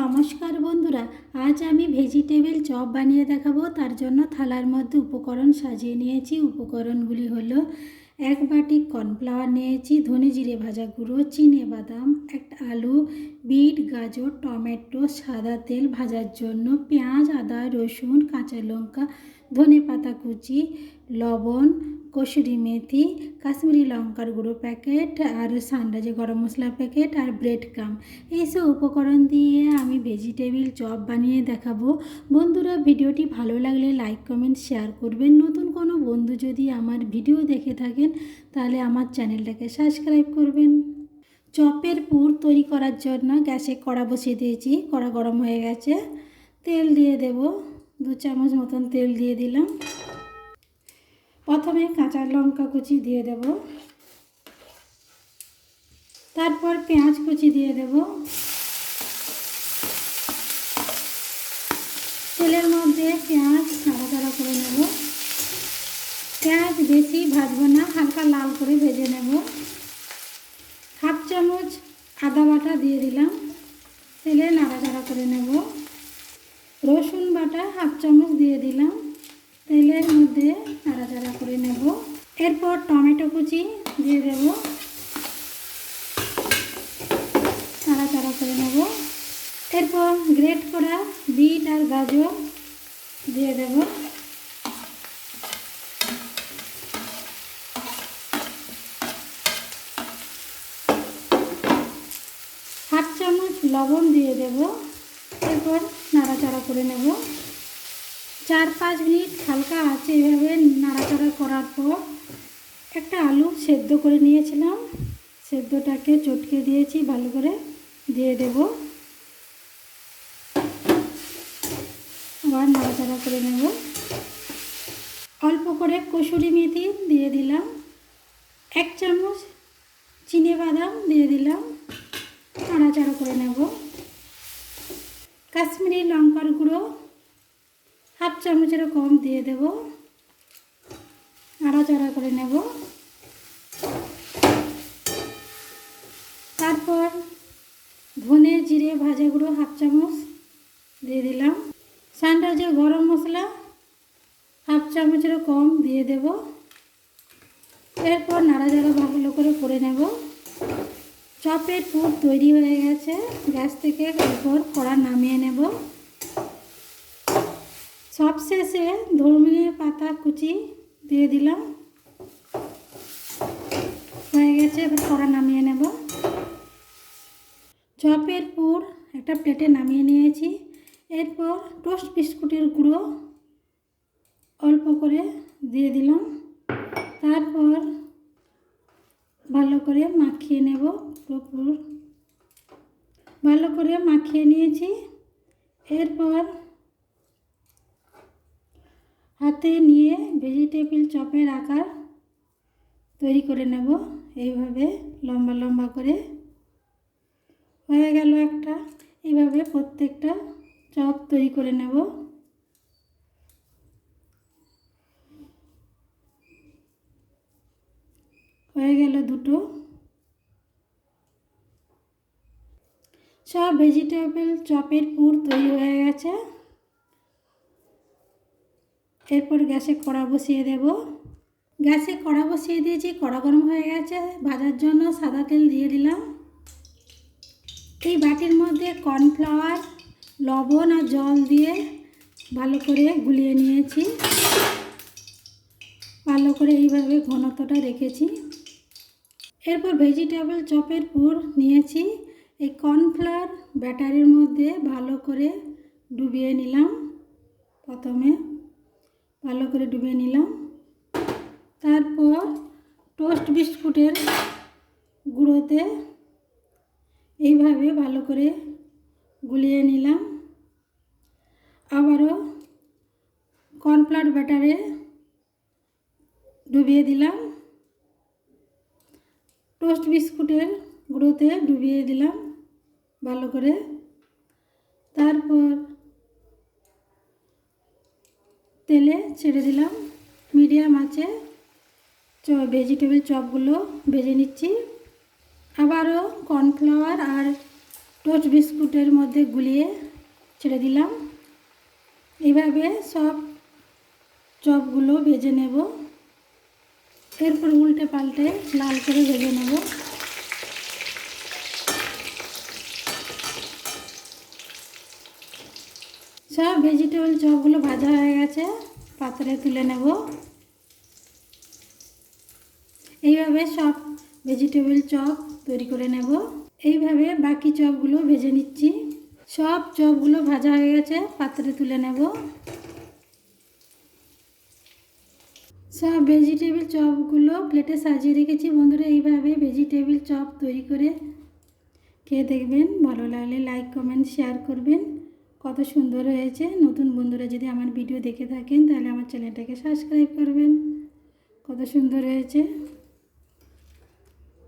নমস্কার বন্ধুরা, আজ আমি ভেজিটেবিল চপ বানিয়ে দেখাবো। তার জন্য থালার মধ্যে উপকরণ সাজিয়ে নিয়েছি। উপকরণগুলি হলো এক বাটি কর্নফ্লাওয়ার নিয়েছি, ধনে জিরে ভাজা গুঁড়ো, চিনে বাদাম, একটা আলু, বিট, গাজর, টমেটো, সাদা তেল ভাজার জন্য পেঁয়াজ, আদা, রসুন, কাঁচা লঙ্কা, ধনে পাতা কুচি, লবণ কসুরি মেথি, কাশ্মীরি লঙ্কার গুঁড়ো প্যাকেট আর সানরাজে গরম মশলা প্যাকেট আর ব্রেড ক্রাম। এইসব উপকরণ দিয়ে আমি ভেজিটেবিল চপ বানিয়ে দেখাবো। বন্ধুরা, ভিডিওটি ভালো লাগলে লাইক, কমেন্ট, শেয়ার করবেন। নতুন কোনো বন্ধু যদি আমার ভিডিও দেখে থাকেন, তাহলে আমার চ্যানেলটাকে সাবস্ক্রাইব করবেন। চপের পুর তৈরি করার জন্য গ্যাসে কড়া বসিয়ে দিয়েছি। কড়া গরম হয়ে গেছে। তেল দিয়ে দেব। দু চামচ মতন তেল দিয়ে দিলাম। প্রথমে কাঁচা লঙ্কা কুচি দিয়ে দেব। তারপর পেঁয়াজ কুচি দিয়ে দেব। তেলের মধ্যে পেঁয়াজ নাড়াচাড়া করে নেব। পেঁয়াজ বেশি ভাজবো না, হালকা লাল করে ভেজে নেব। হাফ চামচ আদা বাটা দিয়ে দিলাম। তেলে নাড়াচাড়া করে নেব। রসুন বাটা হাফ চামচ দিয়ে দিলাম। তেলের মধ্যে নাড়াচাড়া করে নেব। এরপর টমেটো কুচি দিয়ে দেব। নাড়াচাড়া করে নেব। এরপর গ্রেট করা বিট আর গাজর দিয়ে দেব। হাফ চামচ লবণ দিয়ে দেব। এরপর নাড়াচাড়া করে নেব। চার, পাঁচ মিনিট হালকা আছে এভাবে নাড়াচাড়া করার পর একটা আলু সেদ্ধ করে নিয়েছিলাম। সেদ্ধটাকে চটকে দিয়েছি, ভালো করে দিয়ে দেব। আবার নাড়াচাড়া করে নেব। অল্প করে কসুরি মেথি দিয়ে দিলাম। এক চামচ চিনে বাদাম দিয়ে দিলাম। নাড়াচাড়া করে নেব। কাশ্মীরি লঙ্কার গুঁড়ো হাফ চামচের কম দিয়ে দেব। নাড়াচাড়া করে নেব। তারপর ধনে জিরে ভাজা গুঁড়ো হাফ চামচ দিয়ে দিলাম। সানরাইজে গরম মশলা, হাফ চামচের কম দিয়ে দেব। এরপর নাড়াচাড়া ভালো করে করে নেব। চপের পুর তৈরি হয়ে গেছে। গ্যাস থেকে এরপর কড়া নামিয়ে নেব। সবশেষে ধর্মীয় পাতা কুচি দিয়ে দিলাম। হয়ে গেছে কড়া নামিয়ে নেব। চপের পুর একটা প্লেটে নামিয়ে নিয়েছি। এরপর টোস্ট বিস্কুটের গুঁড়ো অল্প করে দিয়ে দিলাম। তারপর ভালো করে মাখিয়ে নেব পুর। ভালো করে মাখিয়ে নিয়েছি। এরপর হাতে নিয়ে ভেজিটেবিল চপের আকার তৈরি করে নেব। এইভাবে লম্বা লম্বা করে। হয়ে গেল একটা। এইভাবে প্রত্যেকটা চপ তৈরি করে নেব। হয়ে গেল দুটো। সব ভেজিটেবল চপের পুর তৈরি হয়ে গেছে। এরপর গ্যাসে কড়া বসিয়ে দেব। গ্যাসে কড়া বসিয়ে দিয়েছি, কড়া গরম হয়ে গেছে। ভাজার জন্য সাদা তেল দিয়ে দিলাম। এই বাটির মধ্যে কর্নফ্লাওয়ার, লবণ আর জল দিয়ে ভালো করে গুলিয়ে নিয়েছি। ভালো করে এইভাবে ঘনত্বটা রেখেছি। এরপর ভেজিটেবল চপের পুর নিয়েছি। এই কর্নফ্লাওয়ার ব্যাটারির মধ্যে ভালো করে ডুবিয়ে নিলাম প্রথমে। ভালো করে ডুবিয়ে নিলাম। তারপর টোস্ট বিস্কুটের গুঁড়োতে এইভাবে ভালো করে গুলিয়ে নিলাম। আবারও কর্নফ্লাওয়ার ব্যাটারে ডুবিয়ে দিলাম। টোস্ট বিস্কুটের গুঁড়োতে ডুবিয়ে দিলাম ভালো করে। তারপর তেলে ছেড়ে দিলাম। মিডিয়াম আছে। চ ভেজিটেবিল চপগুলো ভেজে নিচ্ছি। আবারও কর্নফ্লাওয়ার আর টোস্ট বিস্কুটের মধ্যে গুলিয়ে ছেড়ে দিলাম। এইভাবে সব চপগুলো ভেজে নেব। এরপর উল্টে পাল্টে লাল করে ভেজে নেব। সব ভেজিটেবল চপগুলো ভাজা হয়ে গেছে, পাত্রে তুলে নেব। এইভাবে সব ভেজিটেবল চপ তৈরি করে নেব। এইভাবে বাকি চপগুলো ভেজে নিচ্ছি। সব চপগুলো ভাজা হয়ে গেছে, পাত্রে তুলে নেব। সব ভেজিটেবল চপগুলো প্লেটে সাজিয়ে রেখেছি। বন্ধুরা, এইভাবে ভেজিটেবল চপ তৈরি করে খেয়ে দেখবেন। ভালো লাগলে লাইক কমেন্ট শেয়ার করবেন। কত সুন্দর হয়েছে। নতুন বন্ধুরা যদি আমার ভিডিও দেখে থাকেন, তাহলে আমার চ্যানেলটাকে সাবস্ক্রাইব করবেন। কত সুন্দর হয়েছে।